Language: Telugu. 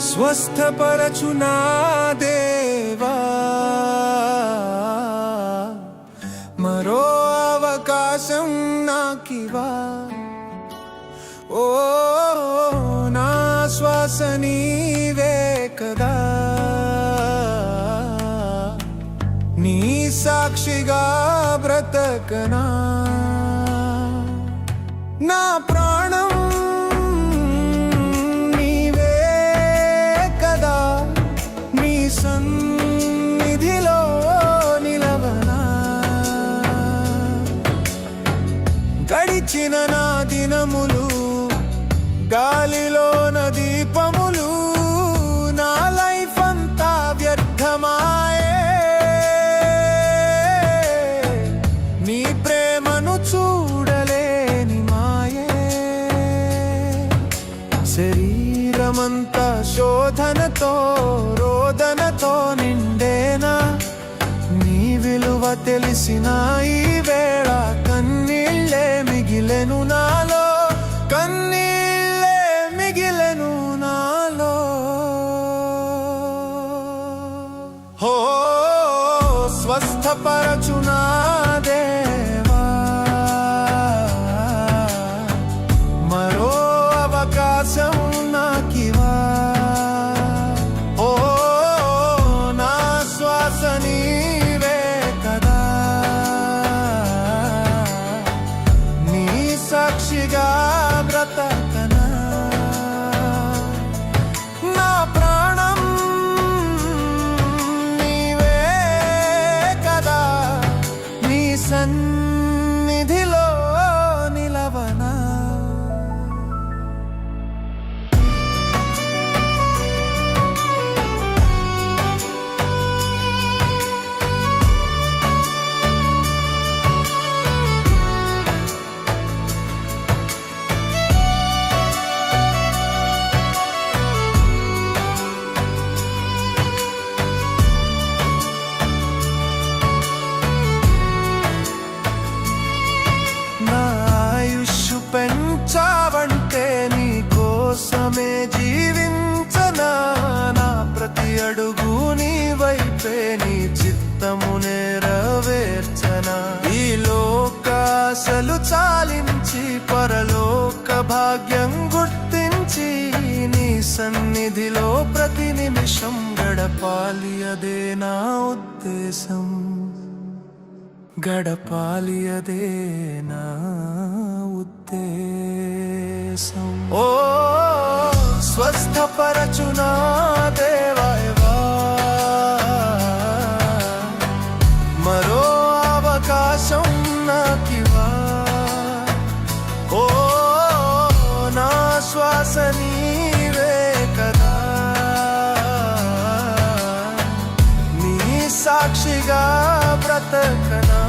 స్వస్థపరచునా దేవా మరో అవకాశం నాకివా ఓ నా శ్వాస నీవే కదా. నీ సాక్షిగా బ్రతకనా. నా ప్రాణం శరీరమంతా శోధనతో రోదనతో నిండేనా? నీ విలువ తెలిసిన ఈ వేళ కన్నీళ్ళే మిగిలెను నాలో కన్నీళ్ళే మిగిలెను నాలో. హో స్వస్థపరచునా కోసమే జీవించనా? నా ప్రతి అడుగు నీ వైపే నీ చిత్తము నెరవేర్చనా? ఈ లోకాశలు చాలించి పరలోక భాగ్యం గుర్తించి నీ సన్నిధిలో ప్రతి నిమిషం గడపాలి అదే నా ఉద్దేశం. గడపాలి అదే నా ఉద్దేశం. ఓ స్వస్థపరచునా దేవా మరో అవకాశం నాకివా ఓ నా శ్వాస నీవే కదా. నీ సాక్షిగా బ్రతకనా.